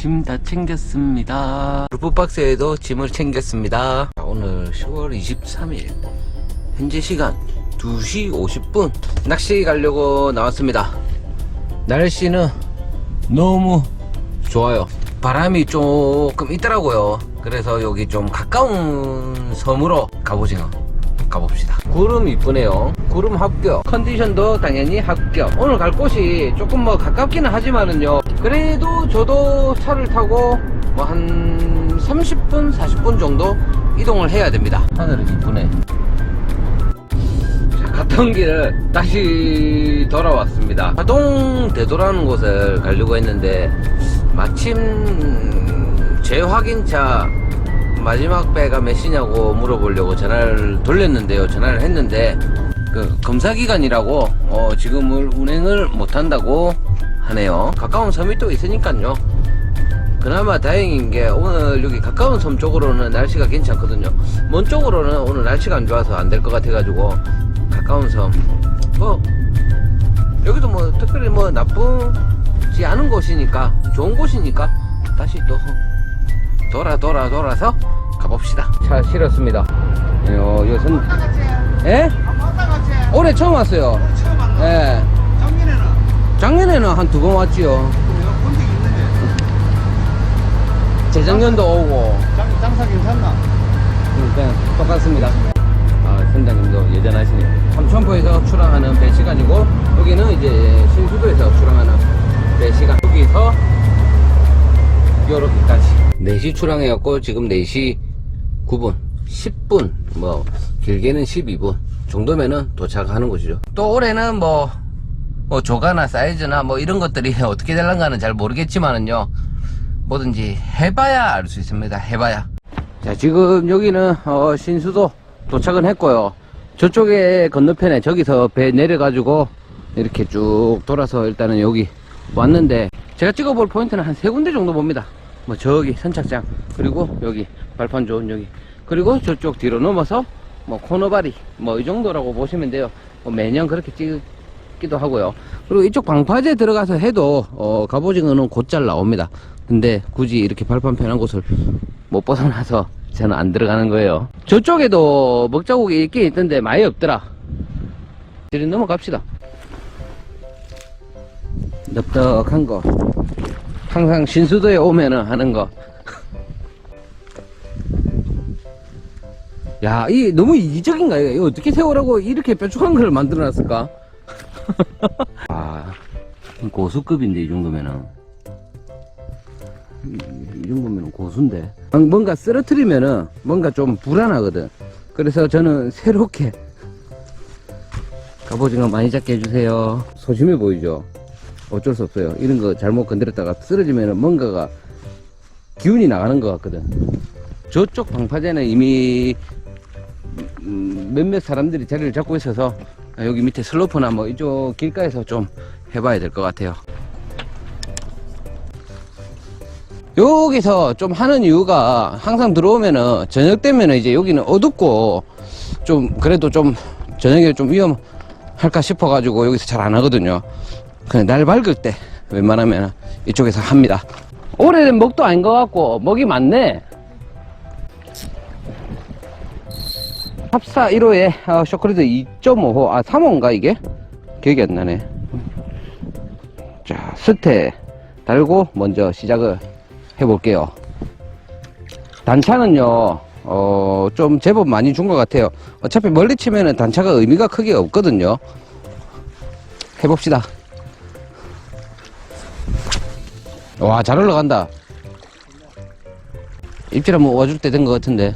짐 다 챙겼습니다. 루프박스에도 짐을 챙겼습니다. 오늘 10월 23일 현재 시간 2시 50분 낚시 가려고 나왔습니다. 날씨는 너무 좋아요. 바람이 조금 있더라고요. 그래서 여기 좀 가까운 섬으로 갑오징어 가봅시다. 구름 이쁘네요. 구름 합격. 컨디션도 당연히 합격. 오늘 갈 곳이 조금 뭐 가깝기는 하지만은요. 그래도 저도 차를 타고 뭐 한 30분, 40분 정도 이동을 해야 됩니다. 하늘은 이쁘네. 자, 갔던 길을 다시 돌아왔습니다. 하동 대도라는 곳을 가려고 했는데 마침 재확인차 마지막 배가 몇 시냐고 물어보려고 전화를 돌렸는데요. 전화를 했는데 그 검사 기간이라고 어, 지금을 운행을 못 한다고 하네요. 가까운 섬이 또 있으니까요. 그나마 다행인 게 오늘 여기 가까운 섬 쪽으로는 날씨가 괜찮거든요. 먼 쪽으로는 오늘 날씨가 안 좋아서 안 될 것 같아 가지고 가까운 섬. 뭐 여기도 뭐 특별히 뭐 나쁘지 않은 곳이니까 좋은 곳이니까 다시 또 돌아 돌아 돌아서 가봅시다. 차 실었습니다. 요 요선 예? 올해 처음 왔어요. 처음. 예. 작년에는 한 두 번 왔지요. 내가 본 적이 있는데 재작년도 오고 장, 장사 괜찮나? 음, 그냥 똑같습니다. 아, 선장님도 여전하시네요. 삼천포에서 출항하는 배 시간이고, 여기는 이제 신수도에서 출항하는 배 시간. 여기서 여기까지. 4시 출항해갖고, 지금 4시 9분, 10분, 뭐, 길게는 12분 정도면은 도착하는 곳이죠. 또 올해는 뭐, 뭐, 조가나 사이즈나 뭐 이런 것들이 어떻게 될란가는 잘 모르겠지만은요, 뭐든지 해봐야 알 수 있습니다. 해봐야. 자, 지금 여기는 어, 신수도 도착은 했고요. 저쪽에 건너편에 저기서 배 내려가지고 이렇게 쭉 돌아서 일단은 여기 왔는데 제가 찍어볼 포인트는 한 세 군데 정도 봅니다. 뭐 저기 선착장 그리고 여기 발판 좋은 여기 그리고 저쪽 뒤로 넘어서 뭐 코너바리 뭐 이 정도라고 보시면 돼요. 뭐 매년 그렇게 찍 기도 하고요. 그리고 이쪽 방파제 들어가서 해도 어, 갑오징어는 곧잘 나옵니다. 근데 굳이 이렇게 발판 편한 곳을 못 벗어나서 저는 안 들어가는 거예요. 저쪽에도 먹자국이 있긴 있던데 많이 없더라. 이리 넘어갑시다. 넓적한 거. 항상 신수도에 오면은 하는 거. 야, 이 너무 이기적인가? 이거 어떻게 세월하고 이렇게 뾰족한 걸 만들어 놨을까? 아, 고수급인데, 이 정도면은. 이, 이 정도면 고수인데. 뭔가 쓰러뜨리면은 뭔가 좀 불안하거든. 그래서 저는 새롭게 갑오징어 많이 잡게 해주세요. 소심해 보이죠? 어쩔 수 없어요. 이런 거 잘못 건드렸다가 쓰러지면은 뭔가가 기운이 나가는 것 같거든. 저쪽 방파제는 이미 음, 몇몇 사람들이 자리를 잡고 있어서 여기 밑에 슬로프나 뭐 이쪽 길가에서 좀 해봐야 될 것 같아요. 여기서 좀 하는 이유가 항상 들어오면은 저녁 되면은 이제 여기는 어둡고 좀 그래도 좀 저녁에 좀 위험할까 싶어 가지고 여기서 잘 안 하거든요. 그냥 날 밝을 때 웬만하면 이쪽에서 합니다. 올해는 먹도 아닌 것 같고 먹이 많네. 합사 1호에 어, 쇼크리드 2.5호 아 3호인가 이게? 기억이 안 나네. 자 스테 달고 먼저 시작을 해 볼게요. 단차는요, 어, 좀 제법 많이 준 것 같아요. 어차피 멀리 치면은 단차가 의미가 크게 없거든요. 해봅시다. 와, 잘 올라간다. 입질 한번 와줄 때 된 것 같은데.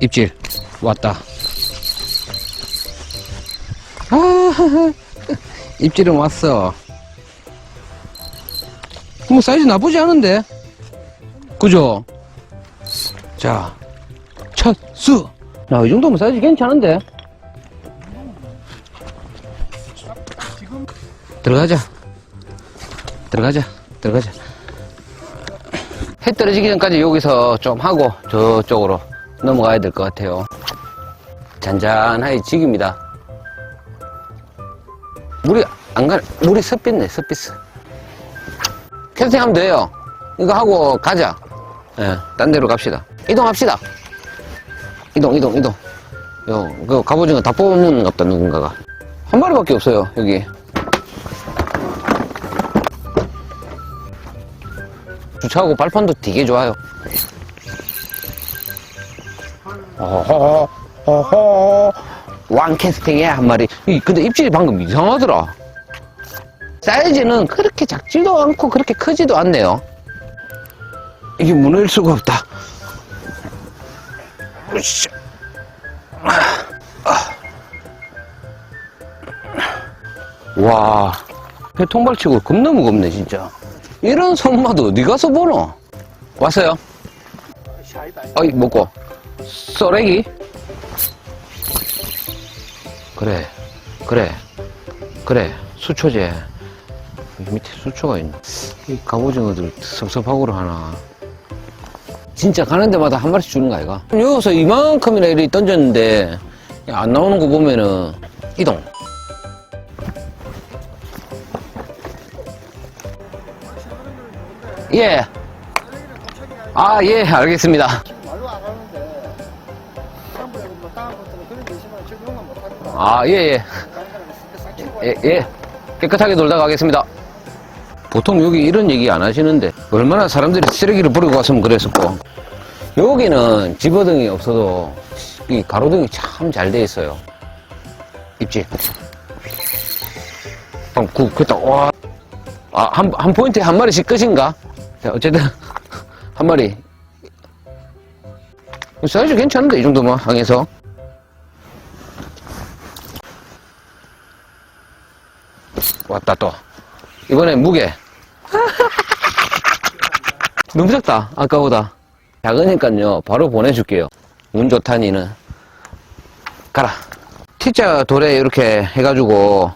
입질 왔다. 아, 입질은 왔어. 뭐 사이즈 나쁘지 않은데, 그죠? 자, 첫 수. 나 이 정도면 사이즈 괜찮은데. 들어가자. 들어가자. 들어가자. 해 떨어지기 전까지 여기서 좀 하고 저쪽으로 넘어가야 될 것 같아요. 잔잔하게 지깁니다. 물이 안 가, 물이 습빛네, 습빛. 캐스팅하면 돼요. 이거 하고 가자. 예, 딴 데로 갑시다. 이동합시다. 이동, 이동, 이동. 요, 그 갑오징어 다 뽑는 것 같다, 누군가가. 한 마리밖에 없어요, 여기. 주차하고 발판도 되게 좋아요. 어허, 어허. 왕캐스팅에 한 마리. 이, 근데 입질이 방금 이상하더라. 사이즈는 그렇게 작지도 않고 그렇게 크지도 않네요. 이게 무너질 수가 없다. 으쌰. 와, 배 통발 치고 겁나 무겁네, 진짜. 이런 손맛 어디 가서 보노? 왔어요? 어이, 먹고. 쏘레기? 그래, 그래, 그래, 수초제. 밑에 수초가 있네. 이 갑오징어들 섭섭하고로 하나. 진짜 가는 데마다 한 마리씩 주는 거 아이가? 여기서 이만큼이나 이렇게 던졌는데, 안 나오는 거 보면은, 이동. 예. 아, 예, 알겠습니다. 아, 예, 예. 예, 예. 깨끗하게 놀다 가겠습니다. 보통 여기 이런 얘기 안 하시는데, 얼마나 사람들이 쓰레기를 버리고 갔으면 그랬었고. 여기는 집어등이 없어도 이 가로등이 참 잘 돼 있어요. 입지. 어, 그, 그다 와. 아, 한, 한 포인트에 한 마리씩 끝인가? 자, 어쨌든, 한 마리. 사이즈 괜찮은데, 이 정도면, 항에서. 왔다 또. 이번에 무게. 너무 작다 아까보다. 작으니까요 바로 보내줄게요. 운 좋다니는. 가라. T자 돌에 이렇게 해가지고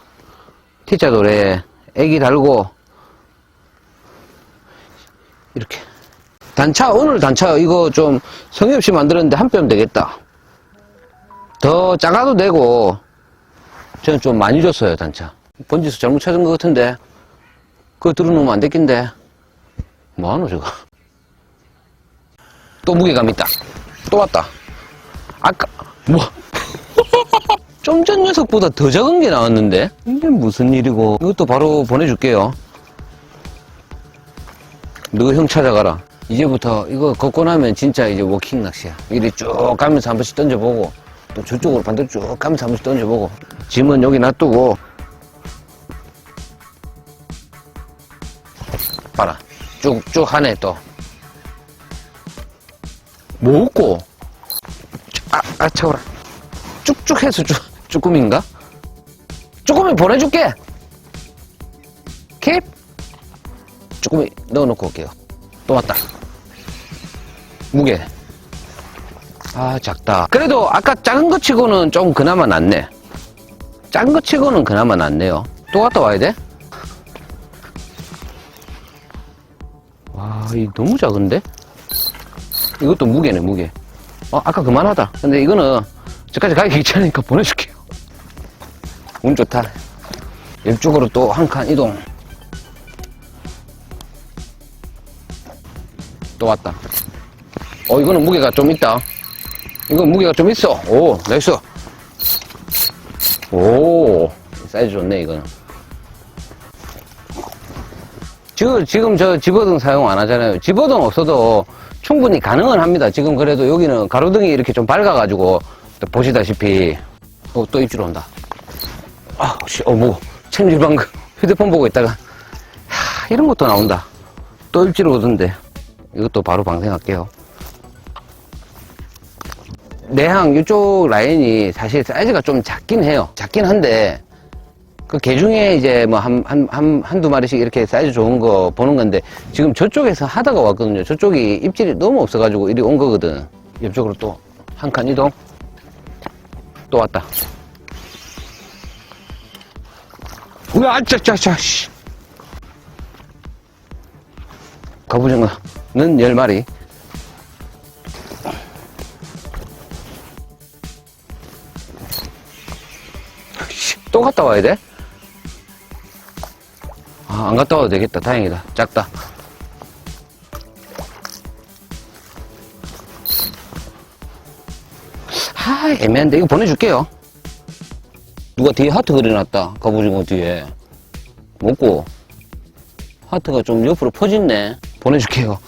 T자 돌에 애기 달고 이렇게. 단차 오늘 단차 이거 좀 성의 없이 만들었는데 한 뼘 되겠다. 더 작아도 되고 저는 좀 많이 줬어요 단차 번지수 잘못 찾은 것 같은데. 그거 들어놓으면 안 됐긴데. 뭐하노 저거? 또 무게감 있다. 또 왔다. 아까 뭐. 좀 전 녀석보다 더 작은 게 나왔는데? 이게 무슨 일이고. 이것도 바로 보내줄게요. 너 형 찾아가라. 이제부터 이거 걷고 나면 진짜 이제 워킹 낚시야. 이리 쭉 가면서 한 번씩 던져보고 또 저쪽으로 반대로 쭉 가면서 한 번씩 던져보고. 짐은 여기 놔두고 봐라. 쭉쭉 하네, 또. 뭐 없고? 아, 아, 차오라. 쭉쭉 해서 쭈, 쭈꾸미인가? 쭈꾸미 보내줄게! 캡? 쭈꾸미 넣어놓고 올게요. 또 왔다. 무게. 아, 작다. 그래도 아까 작은 거 치고는 좀 그나마 낫네. 작은 거 치고는 그나마 낫네요. 또 왔다 와야 돼? 이 너무 작은데? 이것도 무게네, 무게. 어, 아까 그만하다. 근데 이거는 저까지 가기 귀찮으니까 보내줄게요. 운 좋다. 이쪽으로 또 한 칸 이동. 또 왔다. 어, 이거는 무게가 좀 있다. 이건 무게가 좀 있어. 오, 나이스. 오, 사이즈 좋네, 이거는. 지금, 지금 저 집어등 사용 안 하잖아요. 집어등 없어도 충분히 가능은 합니다. 지금 그래도 여기는 가로등이 이렇게 좀 밝아가지고 또 보시다시피 어, 또 입질 온다. 아, 씨, 어, 뭐, 챔질 방금 휴대폰 보고 있다가 하, 이런 것도 나온다. 또 입질 오던데 이것도 바로 방생할게요. 내항 이쪽 라인이 사실 사이즈가 좀 작긴 해요. 작긴 한데 그 개중에 이제 뭐 한, 한, 한, 한두 마리씩 이렇게 사이즈 좋은 거 보는 건데 지금 저쪽에서 하다가 왔거든요. 저쪽이 입질이 너무 없어가지고 이리 온 거거든. 옆쪽으로 또 한 칸 이동. 또 왔다. 우와, 짜짜짜, 씨. 가부장어는 열마리 아, 또 갔다 와야 돼? 아, 안 갔다 와도 되겠다. 다행이다. 작다. 아, 애매한데. 이거 보내줄게요. 누가 뒤에 하트 그려놨다. 갑오징어 뒤에. 먹고. 하트가 좀 옆으로 퍼졌네. 보내줄게요.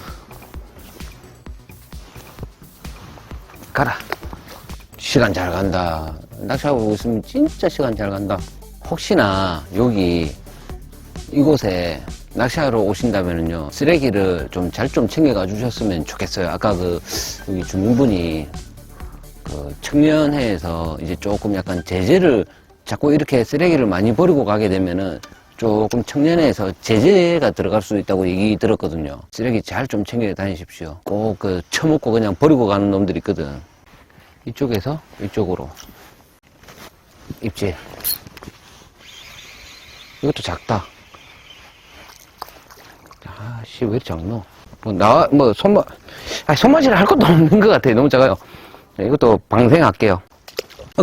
가라. 시간 잘 간다. 낚시하고 있으면 진짜 시간 잘 간다. 혹시나 여기 이곳에 낚시하러 오신다면요 쓰레기를 좀 잘 좀 챙겨가 주셨으면 좋겠어요. 아까 그 여기 주민분이 그 청년회에서 이제 조금 약간 제재를 자꾸 이렇게 쓰레기를 많이 버리고 가게 되면은 조금 청년회에서 제재가 들어갈 수 있다고 얘기 들었거든요. 쓰레기 잘 좀 챙겨 다니십시오. 꼭 그 처먹고 그냥 버리고 가는 놈들 있거든. 이쪽에서 이쪽으로 입질. 이것도 작다. 아씨 왜 이렇게 작노? 뭐 나와 뭐 손맛 아 손맛이라 할 것도 없는 것 같아. 너무 작아요. 네, 이것도 방생할게요.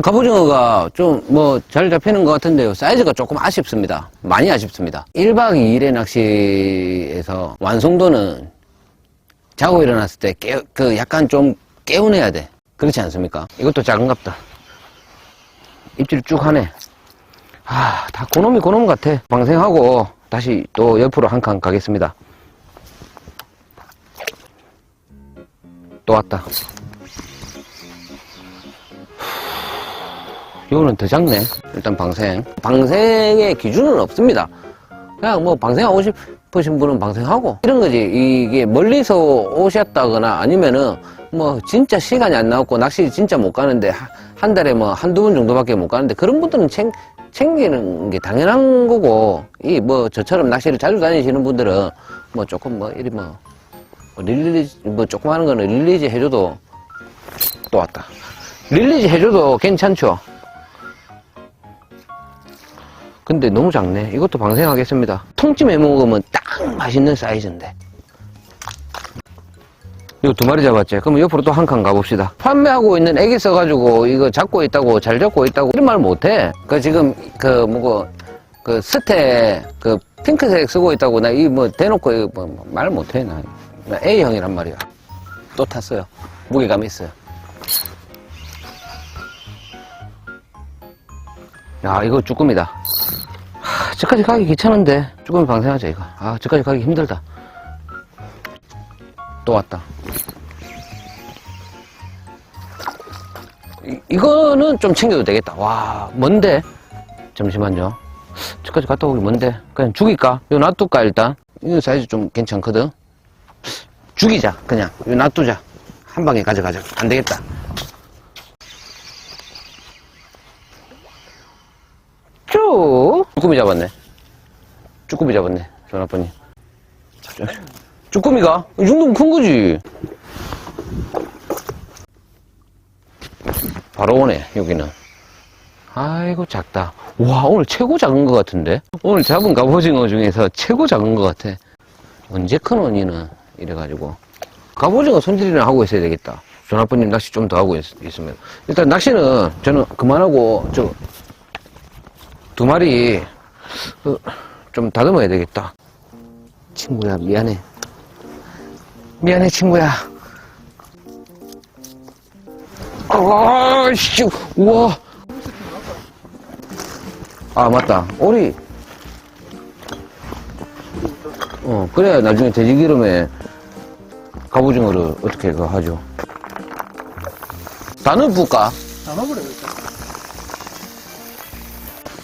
갑오징어가 좀 뭐 잘 잡히는 것 같은데요. 사이즈가 조금 아쉽습니다. 많이 아쉽습니다. 1박 2일의 낚시에서 완성도는 자고 일어났을 때 깨, 그 약간 좀 깨운해야 돼. 그렇지 않습니까? 이것도 작은갑다. 입질 쭉 하네. 아, 다 고놈이 고놈 같아. 방생하고 다시 또 옆으로 한 칸 가겠습니다. 또 왔다. 이거는 더 작네. 일단 방생. 방생의 기준은 없습니다. 그냥 뭐 방생하고 싶으신 분은 방생하고 이런 거지. 이게 멀리서 오셨다거나 아니면은 뭐 진짜 시간이 안 나왔고 낚시 진짜 못 가는데 하- 한 달에 뭐 한두 번 정도밖에 못 가는데 그런 분들은 챙, 챙기는 게 당연한 거고 이 뭐 저처럼 낚시를 자주 다니시는 분들은 뭐 조금 뭐 이리 뭐 릴리지 뭐 조금 하는 거는 릴리지 해줘도 또 왔다. 릴리지 해줘도 괜찮죠. 근데 너무 작네. 이것도 방생하겠습니다. 통찜해 먹으면 딱 맛있는 사이즈인데. 이거 두 마리 잡았지? 그럼 옆으로 또 한 칸 가봅시다. 판매하고 있는 애기 써가지고 이거 잡고 있다고 잘 잡고 있다고 이런 말 못해. 그 지금 그 뭐고 그 스테 그 핑크색 쓰고 있다고 나 이 뭐 대놓고 이거 뭐 말 못해 나. 나 A형이란 말이야. 또 탔어요. 무게감이 있어요. 야 이거 쭈꾸미다. 하, 저까지 가기 귀찮은데 쭈꾸미 방생하자 이거. 아 저까지 가기 힘들다. 또 왔다. 이, 이거는 좀 챙겨도 되겠다. 와, 뭔데? 잠시만요. 저까지 갔다 오기 뭔데? 그냥 죽일까? 이거 놔둘까, 일단? 이거 사이즈 좀 괜찮거든? 죽이자, 그냥. 이거 놔두자. 한 방에 가져가자. 안 되겠다. 쭈! 쭈꾸미 잡았네. 쭈꾸미 잡았네. 전화번님. 쭈꾸미가? 이 정도면 큰 거지. 바로 오네, 여기는. 아이고, 작다. 와, 오늘 최고 작은 것 같은데? 오늘 잡은 갑오징어 중에서 최고 작은 것 같아. 언제 큰 원이는? 이래가지고. 갑오징어 손질이나 하고 있어야 되겠다. 전화번님 낚시 좀 더 하고 있, 습니다 일단 낚시는 저는 그만하고, 저, 두 마리, 어, 좀 다듬어야 되겠다. 친구야, 미안해. 미안해, 친구야. 아씨, 우와. 아, 맞다. 오리. 어, 그래야 나중에 돼지 기름에 갑오징어를 어떻게 그 하죠. 단을 부까? 나눠버려야겠다.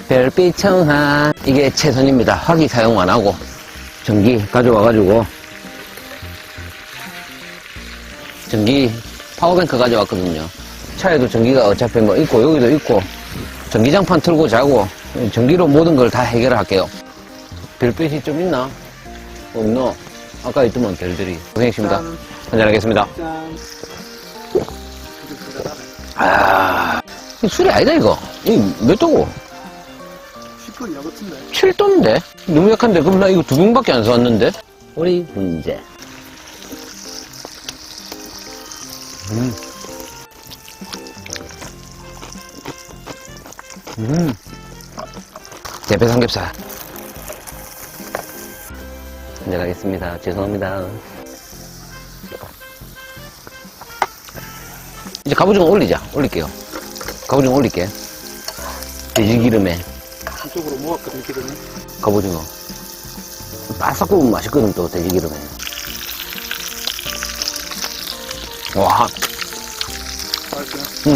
별빛 청하. 이게 최선입니다. 화기 사용 안 하고. 전기 가져와가지고. 전기 파워뱅크 가져왔거든요. 차에도 전기가 어차피 뭐 있고, 여기도 있고, 전기장판 틀고 자고, 전기로 모든 걸 다 해결할게요. 별빛이 좀 있나? 없노? 아까 있더만 별들이. 고생했습니다. 짠. 한잔하겠습니다. 짠. 아, 이 술이 아니다, 이거. 이몇 도고? 10분 야 같은데. 7도인데? 너무 약한데? 그럼 나 이거 두 병밖에 안 사왔는데? 우리 문제. 음. 음. 대패 삼겹살. 한잔 하겠습니다. 죄송합니다. 이제 갑오징어 올리자. 올릴게요. 갑오징어 올릴게. 돼지 기름에 이쪽으로 모았거든 기름이. 갑오징어. 바싹 구우면 맛있거든, 또, 돼지 기름에. 와, 맛있어. 응.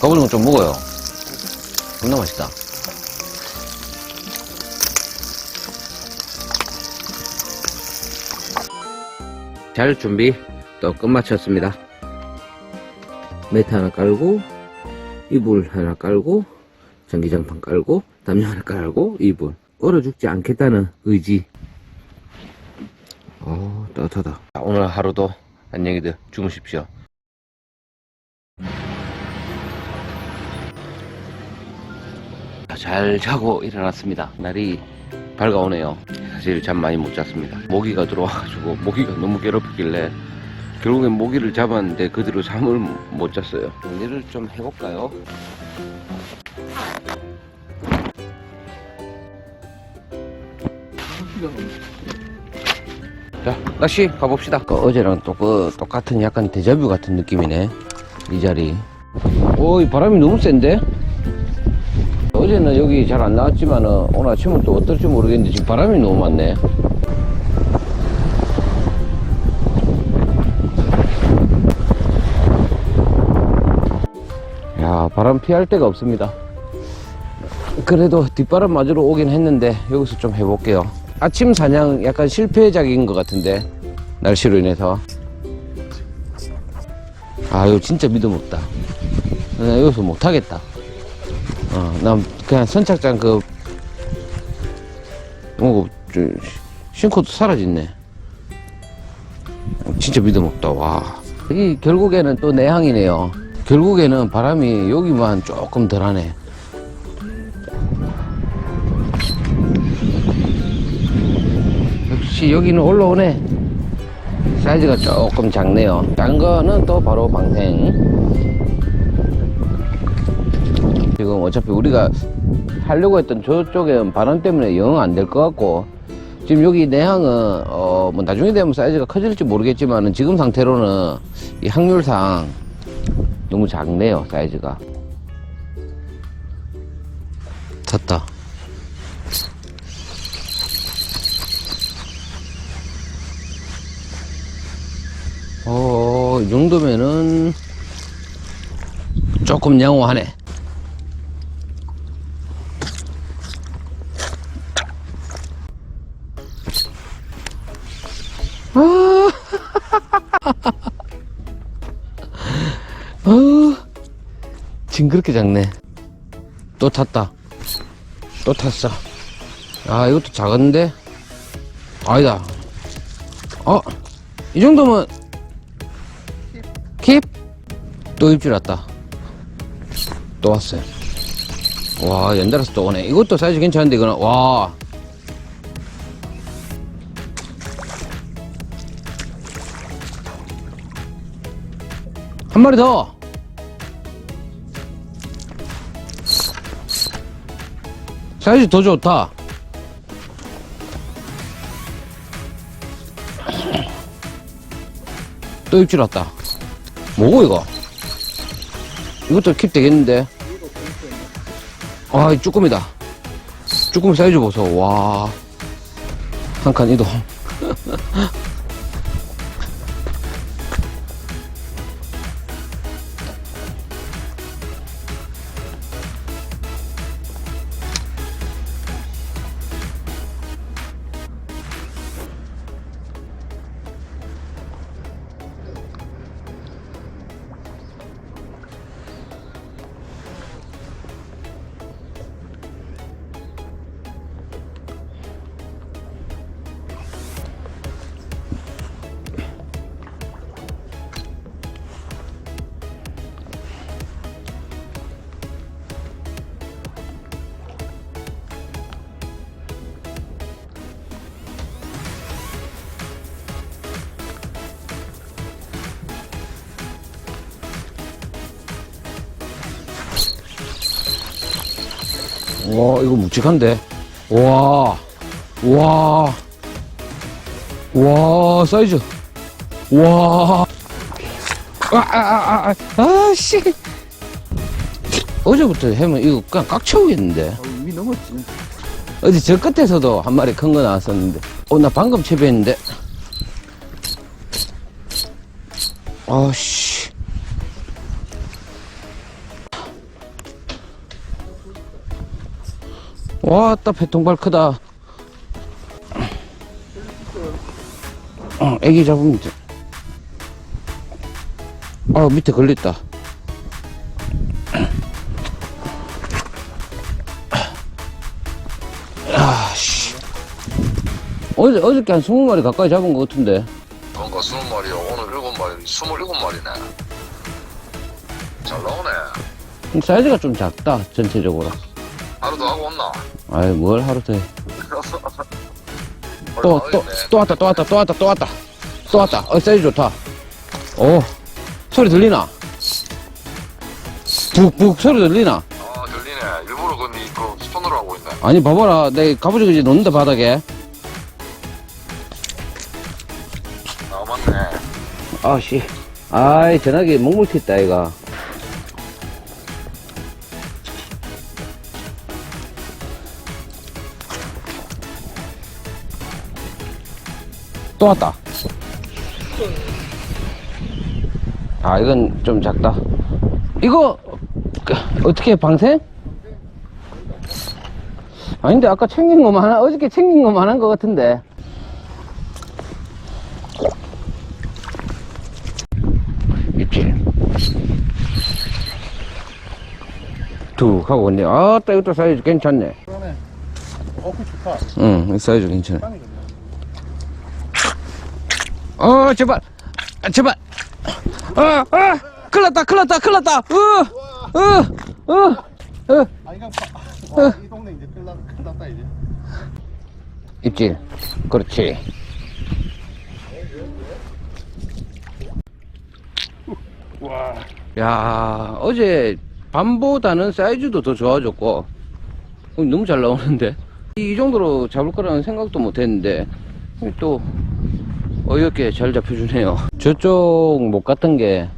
갑오징어 좀 먹어요. 겁나 맛있다. 잘 준비 또 끝마쳤습니다. 매트 하나 깔고 이불 하나 깔고 전기장판 깔고 담요 하나 깔고 이불 얼어 죽지 않겠다는 의지 어 따뜻하다 자, 오늘 하루도 안녕히들 주무십시오. 잘 자고 일어났습니다. 날이 밝아오네요. 사실 잠 많이 못 잤습니다. 모기가 들어와가지고 모기가 너무 괴롭히길래 결국엔 모기를 잡았는데 그대로 잠을 못 잤어요. 정리를 좀 해볼까요? 자, 낚시 가봅시다. 그 어제랑 또그 똑같은 약간 데자뷰 같은 느낌이네. 이 자리. 오, 이 바람이 너무 센데? 어제는 여기 잘 안 나왔지만 오늘 아침은 또 어떨지 모르겠는데 지금 바람이 너무 많네. 야, 바람 피할 데가 없습니다. 그래도 뒷바람 맞으러 오긴 했는데 여기서 좀 해볼게요. 아침 사냥 약간 실패작인 것 같은데 날씨로 인해서 아 이거 진짜 믿음 없다. 나 여기서 못하겠다. 어, 난 그냥 선착장 그 뭐, 저, 싱크도 사라졌네. 진짜 믿음 없다. 와. 이 결국에는 또 내향이네요. 결국에는 바람이 여기만 조금 덜하네. 역시 여기는 올라오네. 사이즈가 조금 작네요. 작은 거는 또 바로 방생. 지금 어차피 우리가 하려고 했던 저쪽에 바람 때문에 영 안 될 것 같고 지금 여기 내항은 어 뭐 나중에 되면 사이즈가 커질지 모르겠지만은 지금 상태로는 이 확률상 너무 작네요 사이즈가 탔다 어, 이 정도면은 조금 양호하네. 아, 어, 징그럽게 작네. 또 탔다. 또 탔어. 아, 이것도 작은데? 아니다. 어, 이 정도면 킵? 또 입질 왔다. 또 왔어요. 와, 연달아서 또 오네. 이것도 사이즈 괜찮은데, 이거는, 와. 한 마리 더! 사이즈 더 좋다. 또 입질 왔다. 뭐고 이거? 이것도 킵 되겠는데? 아, 이 쭈꾸미다. 쭈꾸미 사이즈 보소. 와. 한 칸 이동. 와, 이거 묵직한데? 와, 와, 와, 사이즈. 와. 아, 아, 아, 아, 아, 씨. 어제부터 해면 이거 그냥 꽉 채우겠는데. 어, 이미 넘었지. 어디 저 끝에서도 한 마리 큰 거 나왔었는데. 어, 나 방금 채비했는데. 아 씨. 와, 따 배통발 크다. 어, 애기 잡으면 돼. 아, 밑에 걸렸다. 아씨. 어제, 어저께 한 20마리 가까이 잡은 것 같은데. 그러니까 20마리야 오늘 7마리 27마리네 잘 나오네 사이즈가 좀 작다, 전체적으로. 아이, 뭘 하루. 오늘 또, 또, 나오겠네. 또 왔다, 또 왔다, 또 왔다, 또 왔다. 또 왔다. 어, 사이즈 좋다. 오, 소리 들리나? 북, 북 소리 들리나? 아 들리네 일부러 그, 니, 그 스톤으로 하고 있네 아니, 봐봐라. 내 가보지 그지 놓는다, 바닥에. 아 맞네 아, 씨. 아이, 전화기 목물 튀었다, 이가. 또 왔다. 아, 이건 좀 작다. 이거, 그, 어떻게, 방생? 아닌데, 아까 챙긴 거만, 어저께 챙긴 거만 한 것 같은데. 있지. 툭 하고 있네. 아따, 이것도 사이즈 괜찮네. 그러네. 어, 그 좋다. 응, 이 사이즈 괜찮아. 어, 제발. 아, 제발. 아, 아, 큰일 났다, 큰일 났다, 큰일 났다. 어, 어, 어, 어. 아, 이거, 봐. 와, 이 동네 이제 큰일 났, 큰일 났다, 이제. 입질. 그렇지. 와. 야, 어제 밤보다는 사이즈도 더 좋아졌고, 어, 너무 잘 나오는데? 이 정도로 잡을 거라는 생각도 못 했는데, 또, 어이없게 잘 잡혀주네요. 저쪽 못 갔던 게,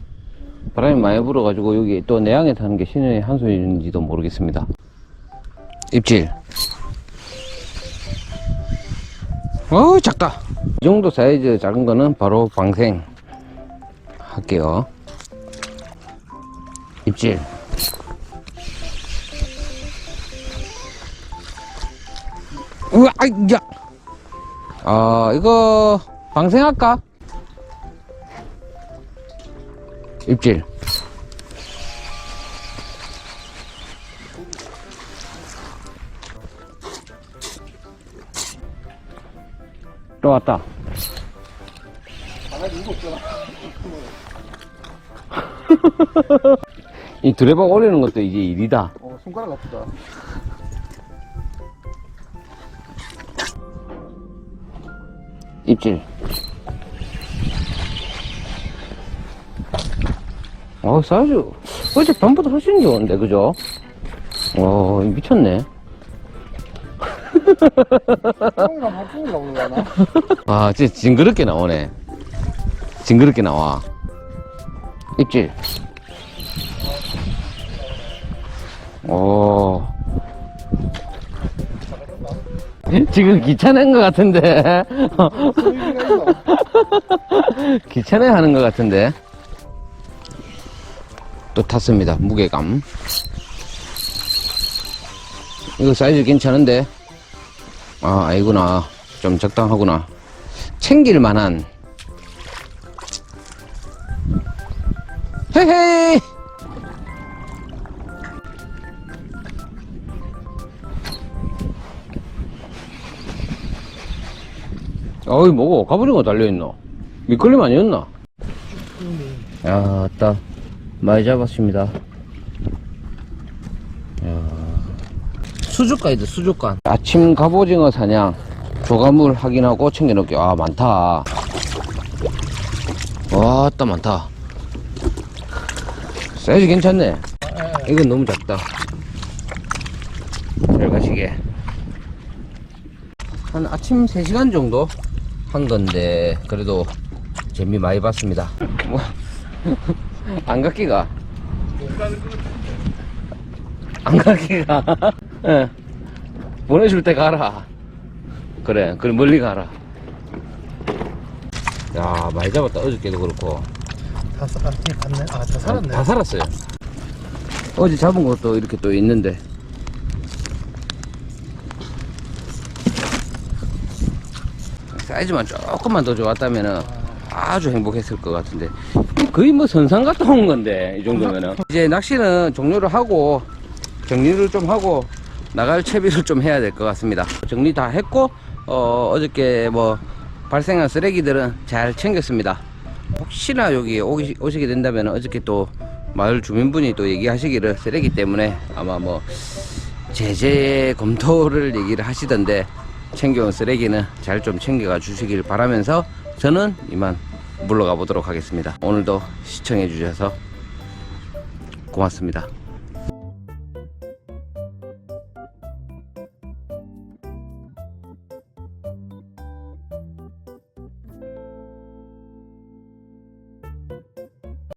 바람이 많이 불어가지고, 여기 또 내양에 타는 게 신의 한 수인지도 모르겠습니다. 입질. 어우, 작다. 이 정도 사이즈 작은 거는 바로 방생. 할게요. 입질. 우와, 아, 야. 아, 이거, 방생할까? 입질. 또 왔다. 이 드레박 올리는 것도 이제 일이다. 어, 손가락 아프다. 입질. 어, 사이즈. 어제 밤보다 훨씬 좋은데, 그죠? 어, 미쳤네. 똥이랑 한통이 나오는 거야? 아, 진짜 징그럽게 나오네. 징그럽게 나와. 입질. 오. 지금 귀찮은 것 같은데. 귀찮아 하는 것 같은데. 또 탔습니다. 무게감. 이거 사이즈 괜찮은데? 아, 아니구나. 좀 적당하구나. 챙길 만한. 헤헤! 어이, 뭐고? 가버리고 달려있노? 미끌림 아니었나? 야, 따 많이 잡았습니다. 수족관이다, 수족관. 아침 갑오징어 사냥, 조가물 확인하고 챙겨놓을게요. 아, 많다. 와, 따 많다. 사이즈 괜찮네. 이건 너무 작다. 잘 가시게. 한 아침 3시간 정도 한 건데, 그래도 재미 많이 봤습니다. 뭐, 안 갔기가? 안 가기가. 예. 보내줄 때 가라. 그래, 그래, 멀리 가라. 야, 많이 잡았다. 어저께도 그렇고. 다, 사- 아, 뒤에 갔네. 아, 다 살았네. 다 살았어요. 어제 잡은 것도 이렇게 또 있는데. 사이즈만 조금만 더 좋았다면은 아주 행복했을 것 같은데. 거의 뭐 선상 갔다 온 건데 이 정도면은. 이제 낚시는 종료를 하고 정리를 좀 하고 나갈 채비를 좀 해야 될 것 같습니다. 정리 다 했고 어, 어저께 뭐 발생한 쓰레기들은 잘 챙겼습니다. 혹시나 여기 오기, 오시게 된다면 어저께 또 마을 주민분이 또 얘기하시기를 쓰레기 때문에 아마 뭐 제재 검토를 얘기를 하시던데 챙겨온 쓰레기는 잘 좀 챙겨가 주시길 바라면서 저는 이만 물러가 보도록 하겠습니다. 오늘도 시청해 주셔서 고맙습니다.